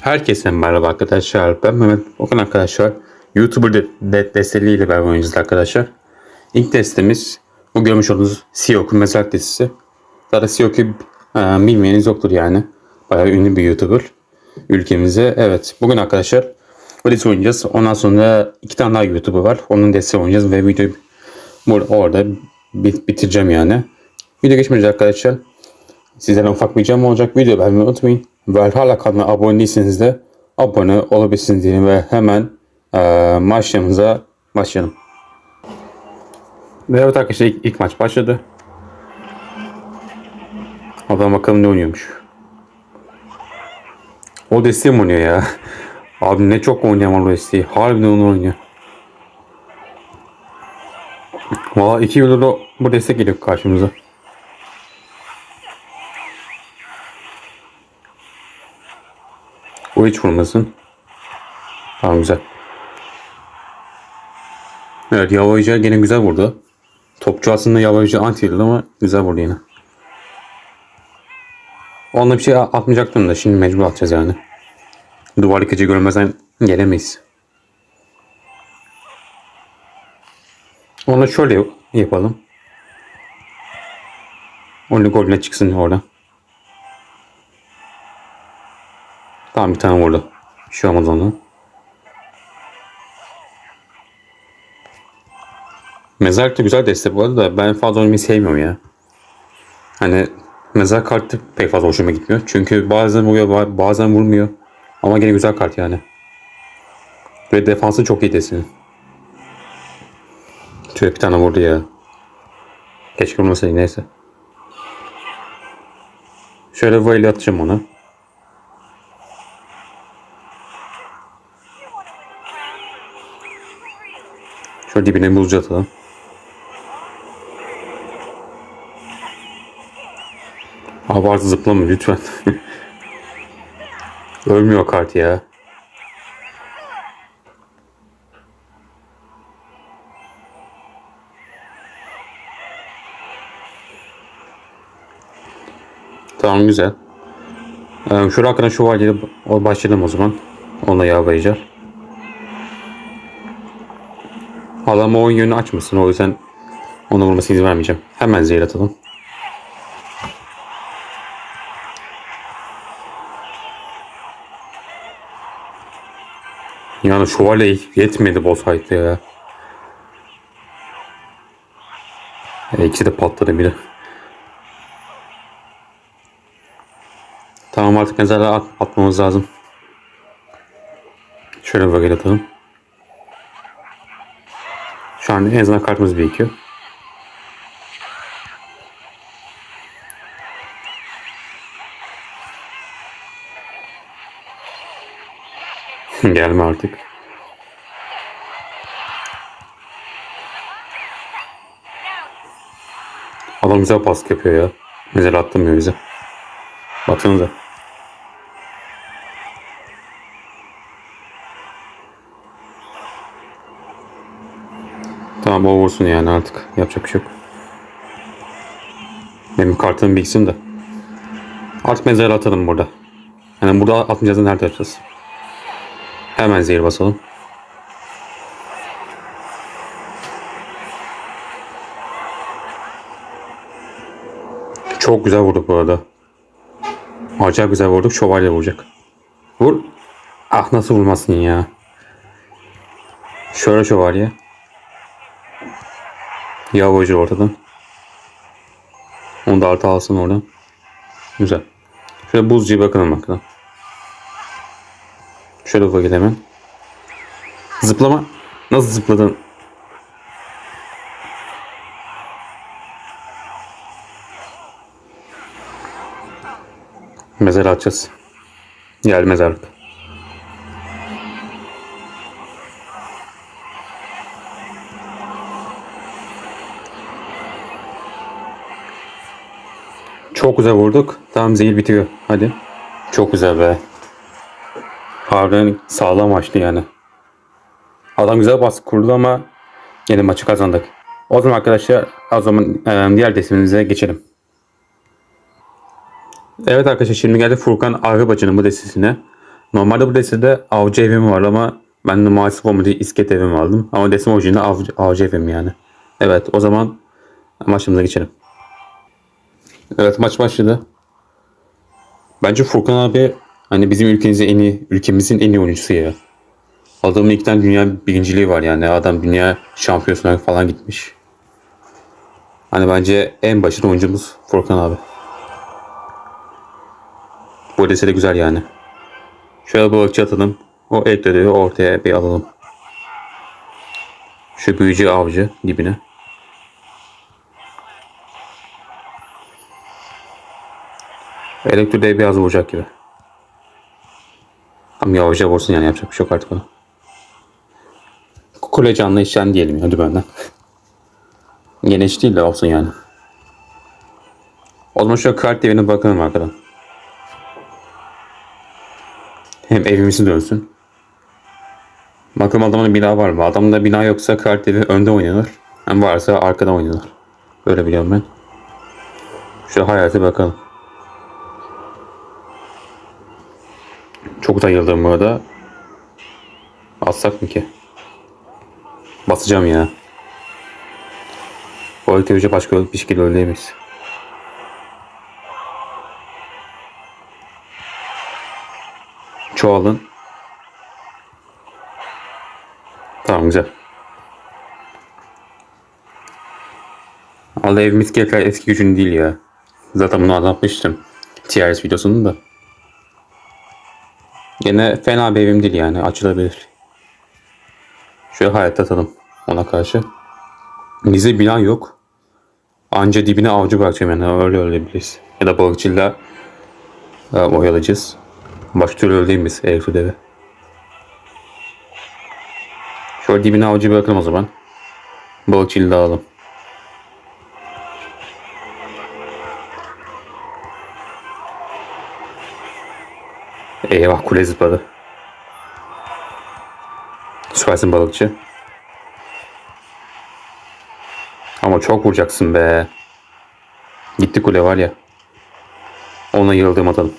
Herkese merhaba arkadaşlar. Ben Mehmet Okan arkadaşlar. YouTuber de, de desteğiyle beraber oynayacağız arkadaşlar. İlk testimiz bu görmüş olduğunuz Siyoku mezar testi. Zaten Siyoku e, bilmeyeniz yoktur yani. Bayağı ünlü bir YouTuber ülkemizde. Evet bugün arkadaşlar Hades oynayacağız. Ondan sonra iki tane daha YouTuber var. Onun desteği oynayacağız ve videoyu orada bit- bitireceğim yani. Video geçmeyeceğiz arkadaşlar. Sizlerden ufak bir ricam olacak. Video beğenmeyi unutmayın. Ve hala kanala abone değilseniz de abone olabilirsiniz diyelim ve hemen eee maçlarımıza başlayalım. Ve evet arkadaşlar ilk, ilk maç başladı. Adam bakalım ne oynuyormuş. O desteği oynuyor ya? Abi ne çok oynayan var o desteği. Harbiden onu oynuyor. Valla iki yıldır da bu destek geliyor karşımıza. O hiç vurmasın. Tamam güzel. Evet Yavayıcı gene güzel vurdu. Topçu aslında Yavayıcı anti ama güzel vurdu yine. Onunla bir şey atmayacaktım da şimdi mecbur atacağız yani. Duvar yıkıcı görmezden gelemeyiz. Onu şöyle yapalım. Onu golüne çıksın oradan. Tamam bir tane vurdu. Şey olmaz ondan. Da güzel destek bu arada da ben fazla oynamayı sevmiyorum ya. Hani mezar kartı pek fazla hoşuma gitmiyor. Çünkü bazen vuruyor bazen vurmuyor. Ama gene güzel kart yani. Ve defansı çok iyi desin. Tüh bir tane vurdu ya. Keşke vurmasaydı neyse. Şöyle böyle atacağım onu. Dibine buzcu atalım. Abartı zıplama lütfen. Ölmüyor kart ya. Tamam güzel. Ee, şu şövalyeyle o- başlayalım o zaman. Onunla yağlayacağız. Adam oyun yönünü açmasın. O yüzden ona vurmasına izin vermeyeceğim. Hemen zehir atalım. Yani şövalye yetmedi boss fight'ta ya. E, ikisi de patladı biri. Tamam artık mezarlığa at, atmamız lazım. Şöyle bir vakit atalım. Şu an en azından kartımız birikiyor. Gelme artık. Adam güzel baskı yapıyor ya. Mesela attırmıyor bize. Baksanıza. O vursun yani artık. Yapacak bir şey yok. Benim kartım bilsin de. Artık mezara atalım burada. Yani burada atmayacağız da nerede atacağız? Hemen zehir basalım. Çok güzel vurduk bu arada. Acayip güzel vurduk. Şövalye vuracak. Vur. Ah nasıl vurmasın ya. Şöyle şövalye. Yavrucu ortadan. Onu da artı alsın oradan. Güzel. Şöyle buzcuya bakalım bakalım. Şöyle ufak hemen. Zıplama. Nasıl zıpladın? Mezar açacağız. Gel mezarlık. Çok güzel vurduk. Tamam zehir bitiyor. Hadi. Çok güzel be. Harbiden sağlam açtı yani. Adam güzel baskı kurdu ama yine maçı kazandık. O zaman arkadaşlar o zaman e, diğer destemize geçelim. Evet arkadaşlar şimdi geldi Furkan Arabacı'nın bu destesine. Normalde bu destede avcı evim var ama ben de maalesef olmadı isket evim aldım. Ama desim orijinali avcı, avcı evim yani. Evet o zaman maçımıza geçelim. Evet maç başladı. Bence Furkan abi hani bizim ülkemizin en iyi, ülkemizin en iyi oyuncusu ya. Adamın ilk tane dünya birinciliği var yani. Adam dünya şampiyonasına falan gitmiş. Hani bence en başında oyuncumuz Furkan abi. Bu dese de güzel yani. Şöyle balıkçı atalım. O ekleri ortaya bir alalım. Şu büyücü avcı dibine. Elektro biraz vuracak gibi. Ama yavaşça vursun yani yapacak bir şey yok artık ona. Kule canlı işen diyelim hadi benden. Hiç değil de olsun yani. O zaman şu kart devine bakalım arkadan. Hem evimizin dönsün. Bakalım adamın bina var mı? Adamda bina yoksa kart devi önde oynanır. Hem varsa arkada oynanır. Böyle biliyorum ben. Şu hayata bakalım. Çok da yıldırım bu arada. Atsak mı ki? Basacağım ya. Bu aktivite başka bir şekilde öleyemeyiz. Çoğalın. Tamam güzel. Allah evimiz tekrar eski gücün değil ya. Zaten bunu anlatmıştım. TRS videosunu da. Gene fena bir evim değil yani açılabilir. Şöyle hayatta atalım ona karşı. Bize bina yok. Anca dibine avcı bırakacağım yani öyle ölebiliriz. Ya da balıkçıyla e, oyalayacağız. Başka türlü öyle değil miyiz Elif ödevi? Şöyle dibine avcı bırakalım o zaman. Balıkçıyla alalım. Eyvah kule zıpladı. Süpersin balıkçı. Ama çok vuracaksın be. Gitti kule var ya. Ona yıldırım atalım.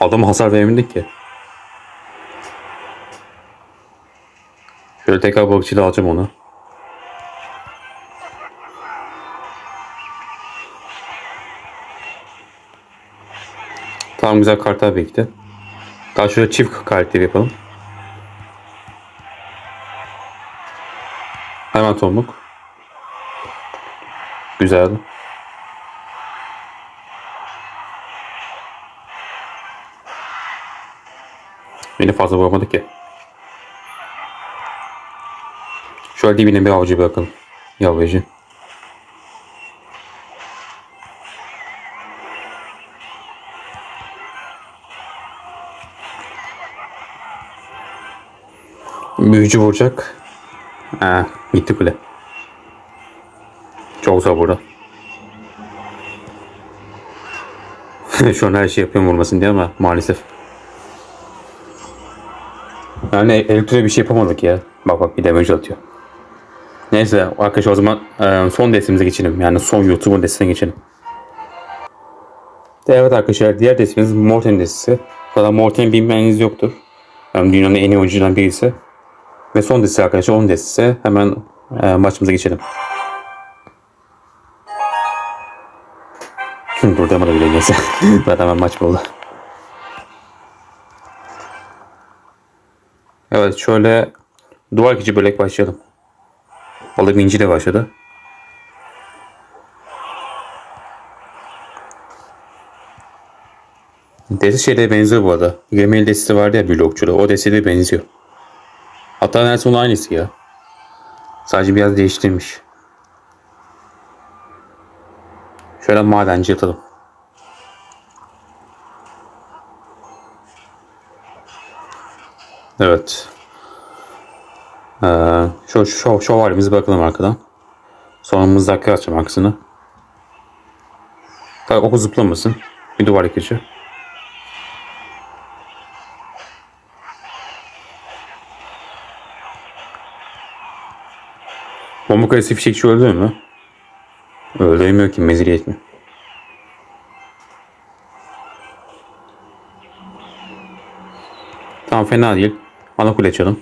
Adama hasar veremedik ki. Şöyle tekrar balıkçıyla alacağım onu. Tamam güzel kartlar birlikte. Daha şöyle çift karakteri yapalım. Hemen tomruk. Güzel. Beni fazla vuramadı ki. Şöyle dibine bir avcı bırakalım. Yavrucu. Büyücü vuracak. Ha, gitti kule. Çok burada. Şu an her şey yapıyorum vurmasın diye ama maalesef. Yani elektriğe bir şey yapamadık ya. Bak bak bir damage atıyor. Neyse arkadaşlar o zaman e, son destemize geçelim. Yani son YouTube'un destesine geçelim. Evet arkadaşlar diğer destemiz Morten destesi. Zaten Morten'i bilmeniz yoktur. Yani dünyanın en iyi oyuncularından birisi. Ve son destesi arkadaşlar 10 destesi. Hemen e, maçımıza geçelim. Durduramadı bile neyse. Zaten hemen maç oldu. Evet şöyle duvar içi bölek başlayalım. Balık inci de başladı. Desi şeyde benziyor bu arada. Gmail destesi vardı ya blokçuda. O desteye de benziyor. Hatta neredeyse onun aynısı ya. Sadece biraz değiştirmiş. Şöyle madenci atalım. Evet. Ee, şu, şu, şu halimize bakalım arkadan. Sonra mızrakla açacağım aksını. Tabii oku zıplamasın. Bir duvar yıkıcı. Lucas Fişekçi öldü mü? Öldürmüyor ki mezir yetmiyor. Tam fena değil. Ana kule açalım.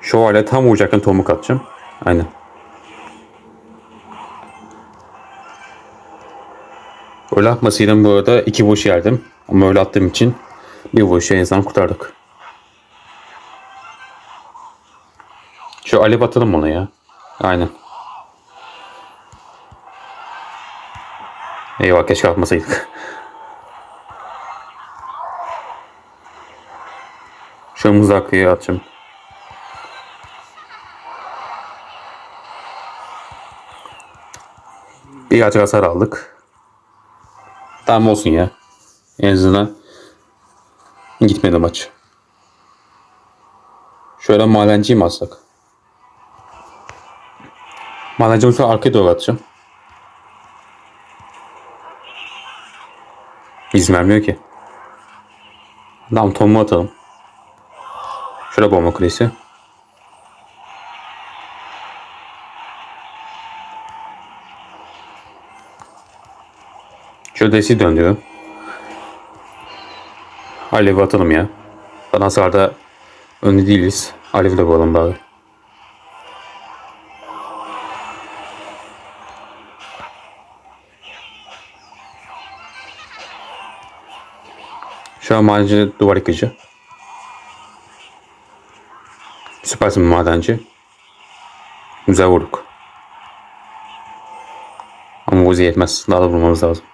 Şövalye tam vuracakken tomuk atacağım. Aynen. Öyle atmasıydım bu arada iki boş yerdim. Ama öyle attığım için bir boşu en kurtardık. Şu alev atalım ona ya. Aynen. Eyvah keşke atmasaydık. Şu mızraklıya atacağım. Birazcık hasar aldık. Tamam olsun ya. En azından gitmedi maç. Şöyle madenciyi mi alsak? Bu sefer arkaya doğru atacağım. İzin vermiyor ki. Tamam tohumu atalım. Şöyle bomba kulesi. Şöyle desi döndürüyorum. Alevi atalım ya. Bana hasarda önde değiliz. Alevi de bulalım bari. Şu an madenci duvar yıkıcı. Süpersin madenci. Güzel vurduk. Ama Uzi yetmez. Daha da vurmamız lazım.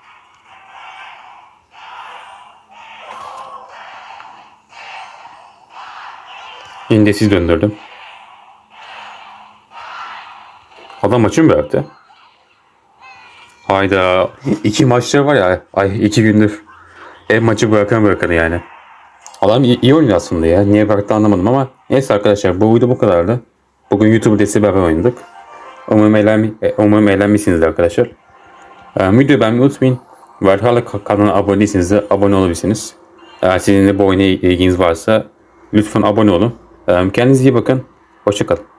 İndesiz döndürdüm. Adam maçı mı bıraktı? Hayda. iki maçları var ya. Ay iki gündür. Hep maçı bırakan bırakan yani. Adam iyi, iyi oynuyor aslında ya. Niye bıraktı anlamadım ama. Neyse arkadaşlar bu video bu kadardı. Bugün YouTube desteği beraber oynadık. Umarım, eğlen, e, umarım eğlenmişsinizdir arkadaşlar. Ee, videoyu beğenmeyi unutmayın. Ve hala ka- kanala abone değilseniz de abone olabilirsiniz. Eğer sizin de bu oyuna ilginiz varsa lütfen abone olun. Ee, kendinize iyi bakın. Hoşçakalın.